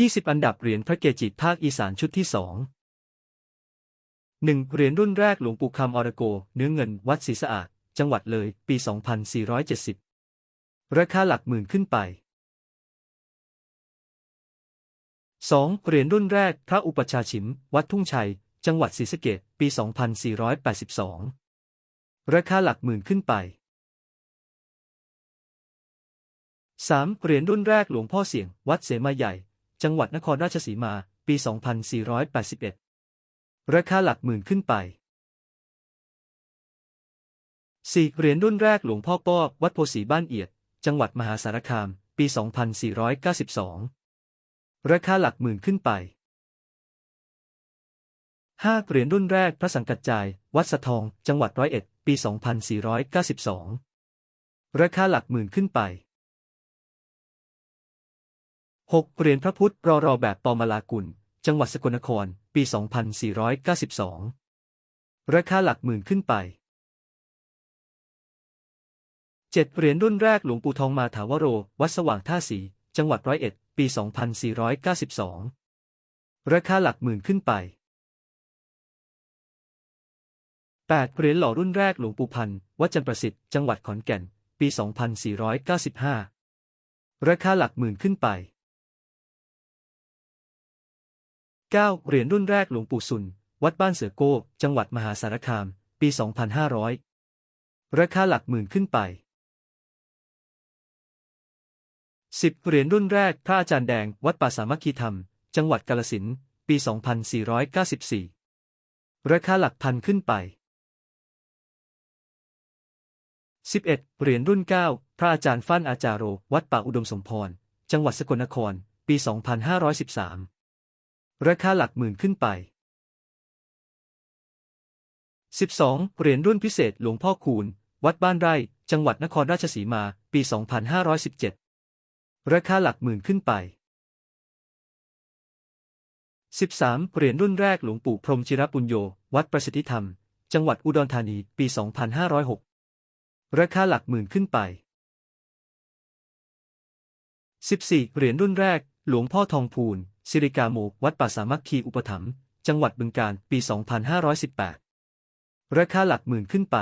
20 อันดับเหรียญพระเกจิภาคอีสานชุดที่สองหนึ่งเหรียญรุ่นแรกหลวงปู่คำอรโก เนื้อเงิน วัดศรีสะอาด จังหวัดเลย ปี 2470 ราคาหลักหมื่นขึ้นไป 2. เหรียญรุ่นแรก พระอุปชาย์ฉิม วัดทุ่งชัย จังหวัดศรีสะเกษปี 2482 ราคาหลักหมื่นขึ้นไป 3. เหรียญรุ่นแรกหลวงพ่อเสียง วัดเสมาใหญ่ จังหวัดนครราชสีมา ปี 2481 ราคาหลักหมื่นขึ้นไป 4. เหรียญรุ่นแรกหลวงพ่อป้อวัดโพสีบ้านเอียด จังหวัดมหาสารคาม ปี 2492 ราคาหลักหมื่นขึ้นไป 5. เหรียญรุ่นแรกพระสังกัจจาย วัดสะทอง จังหวัดร้อยเอ็ด ปี 2492 ราคาหลักหมื่นขึ้นไป 6. เหรียญพระพุทธรอรอแบบปอมลากุล จังหวัดสกลนคร ปี 2492 ราคาหลักหมื่นขึ้นไป 7. เหรียญรุ่นแรกหลวงปู่ทองมาถาวโร วัดสว่างท่าสี จังหวัดร้อยเอ็ด ปี 2492 ราคาหลักหมื่นขึ้นไป 8. เหรียญหล่อรุ่นแรกหลวงปู่พันธ์วัดจันประสิทธิ์ จังหวัดขอนแก่น ปี 2495 ราคาหลักหมื่นขึ้นไป 9. เหรียญรุ่นแรกหลวงปู่สุน วัดบ้านเสือโก้ จังหวัดมหาสารคาม ปี 2500 ราคาหลักหมื่นขึ้นไป 10. เหรียญรุ่นแรกพระอาจารย์แดง วัดป่าสามัคคีธรรม จังหวัดกาลสินปี 2494 ราคาหลักพันขึ้นไป 11. เหรียญรุ่น 9 พระอาจารย์ฟั่นอาจารโร วัดป่าอุดมสมพร จังหวัดสกลนคร ปี 2513 ราคาหลักหมื่นขึ้นไป 12. เหรียญรุ่นพิเศษหลวงพ่อคูณ วัดบ้านไร่ จังหวัดนครราชสีมา ปี 2517 ราคาหลักหมื่นขึ้นไป 13. เหรียญรุ่นแรกหลวงปู่พรมจิรปุญโย วัดประสิทธิธรรม จังหวัดอุดรธานี ปี 2506 ราคาหลักหมื่นขึ้นไป 14. เหรียญรุ่นแรก หลวงพ่อทองพูน สิริกาโมวัดป่าสามัคคีอุปถัมภ์จังหวัดบึงกาฬปี 2518 ราคาหลักหมื่นขึ้นไป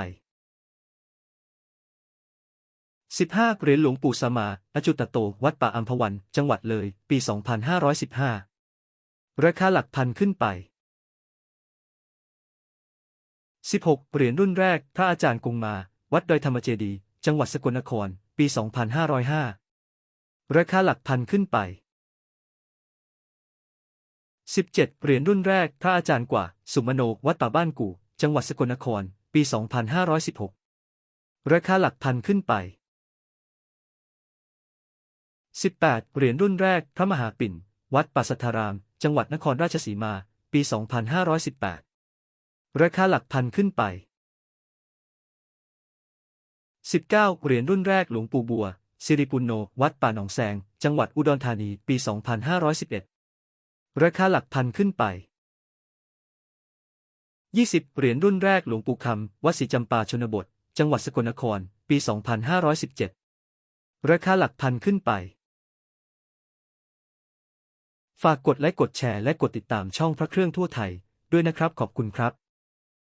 15เหรียญหลวงปู่สมาอจุตโต วัดป่าอัมพวัน จังหวัดเลย ปี 2515 ราคาหลักพันขึ้นไป 16เหรียญรุ่นแรก พระอาจารย์กงมา วัดดอยธรรมเจดี จังหวัดสกลนคร ปี 2505 ราคาหลักพันขึ้นไป 17 เหรียญรุ่นแรก พระอาจารย์กว่า สุมโน วัดป่าบ้านกู่ จังหวัดสกลนคร ปี 2516 ราคาหลักพันขึ้นไป 18 เหรียญรุ่นแรก พระมหาปิ่น วัดปัสทาราม จังหวัดนครราชสีมา ปี 2518 ราคาหลักพันขึ้นไป 19 เหรียญรุ่นแรกหลวงปู่บัวสิริปุณโน วัดป่าหนองแซงจังหวัดอุดรธานี ปี 2511 ราคาหลักพันขึ้นไป 20 เหรียญรุ่นแรกหลวงปู่คำวัดศรีจำปาชนบท จังหวัดสกลนคร ปี 2517 ราคาหลักพันขึ้นไป ฝากกดไลค์กดแชร์และกดติดตามช่องพระเครื่องทั่วไทยด้วยนะครับขอบคุณครับ